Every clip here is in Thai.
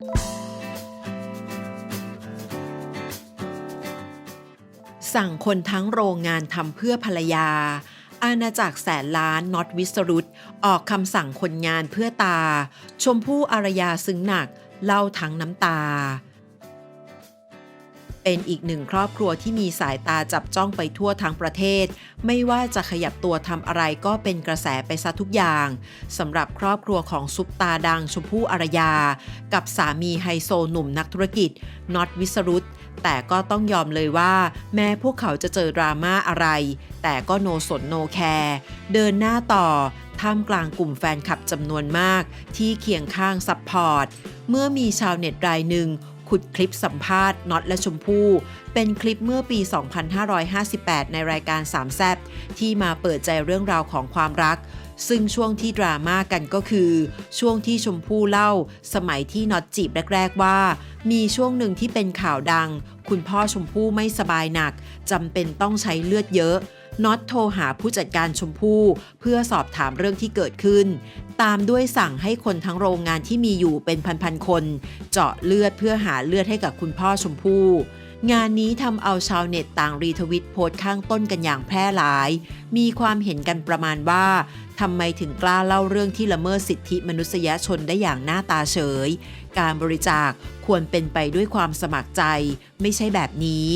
สั่งคนทั้งโรงงานทำเพื่อภรรยา อาณาจักรแสนล้านน็อตวิสรุตออกคำสั่งคนงานเพื่อตา ชมพู่อารยาซึ้งหนัก เล่าทั้งน้ำตา เป็นอีกหนึ่งครอบครัวที่มีสายตาจับจ้องไปทั่วทั้งประเทศ ไม่ว่าจะขยับตัวทำอะไรก็เป็นกระแสไปซะทุกอย่างสำหรับครอบครัวของซุปตาดังชมพู่อารยา กับสามีไฮโซหนุ่มนักธุรกิจน็อตวิสรุตแต่ก็ต้องยอมเลยว่า แม้พวกเขาจะเจอดราม่าอะไร แต่ก็โนสนโนแคร์เดินหน้าต่อท่ามกลางกลุ่มแฟนคลับจำนวนมาก ที่เคียงข้างซัพพอร์ต เมื่อมีชาวเน็ตรายหนึ่ง ขุดคลิปสัมภาษณ์น็อตและชมพู่ เป็นคลิปเมื่อปี 2558 ในรายการสามแซบที่มาเปิดใจเรื่องราวของความรัก ซึ่งช่วงที่ดราม่ากันก็คือ ช่วงที่ชมพู่เล่า สมัยที่น็อตจีบแรก ๆ ว่า มีช่วงหนึ่งที่เป็นข่าวดัง คุณพ่อชมพู่ไม่สบายหนักจำเป็นต้องใช้เลือดเยอะ น็อตโทรหาผู้จัดการชมพู่เพื่อสอบถามเรื่องที่เกิดขึ้น ตามด้วยสั่งให้คนทั้งโรงงานที่มีอยู่เป็นพันๆคน เจาะเลือดเพื่อหาเลือดให้กับคุณพ่อชมพู่ งานนี้ทำเอาชาวเน็ตต่างรีทวิตโพสต์ข้างต้นกันอย่างแพร่หลาย มีความเห็นกันประมาณว่าทำไมถึงกล้าเล่าเรื่องที่ละเมิดสิทธิมนุษยชนได้อย่างหน้าตาเฉย การบริจาคควรเป็นไปด้วยความสมัครใจ ไม่ใช่แบบนี้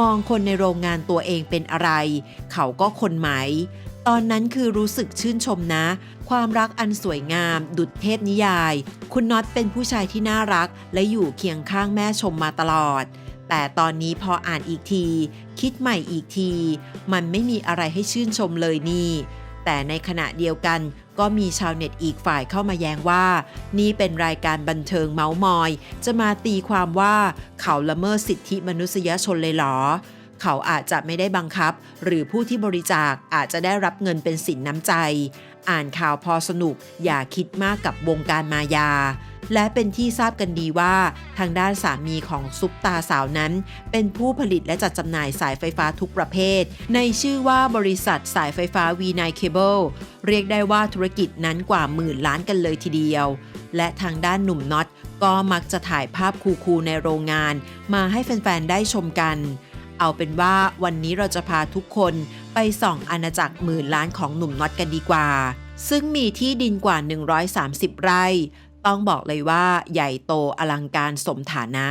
มองคนในโรงงานตัวเองเป็นอะไร เขาก็คนไหม ตอนนั้นคือรู้สึกชื่นชมนะ ความรักอันสวยงาม ดุจเทพนิยาย คุณน็อตเป็นผู้ชายที่น่ารัก และอยู่เคียงข้างแม่ชมมาตลอด แต่ตอนนี้พออ่านอีกที คิดใหม่อีกที มันไม่มีอะไรให้ชื่นชมเลยนี่ แต่ในขณะเดียวกันก็มีชาวเน็ตอีกฝ่ายเข้ามาแย้งว่า นี่เป็นรายการบันเทิงเมาส์มอย จะมาตีความว่าเขาละเมิดสิทธิมนุษยชนเลยหรอ เขาอาจจะไม่ได้บังคับ หรือผู้ที่บริจาคอาจจะได้รับเงินเป็นสินน้ำใจ อ่านข่าวพอสนุกอย่าคิดมากกับวงการมายา และเป็นที่ทราบกันดีว่า ทางด้านสามีของซุปตาสาวนั้น เป็นผู้ผลิตและจัดจำหน่ายสายไฟฟ้าทุกประเภท ในชื่อว่าบริษัทสายไฟฟ้า V9 Cable เรียกได้ว่าธุรกิจนั้นกว่าหมื่นล้านกันเลยทีเดียว และทางด้านหนุ่มน็อตก็มักจะถ่ายภาพคูลๆในโรงงาน มาให้แฟนๆได้ชมกัน เอาเป็นว่าวันนี้เราจะพาทุกคนไปส่องอาณาจักรหมื่นล้านของหนุ่มน็อตกันดีกว่า ซึ่งมีที่ดินกว่า 130 ไร่ ต้องบอกเลยว่าใหญ่โตอลังการสมฐานะ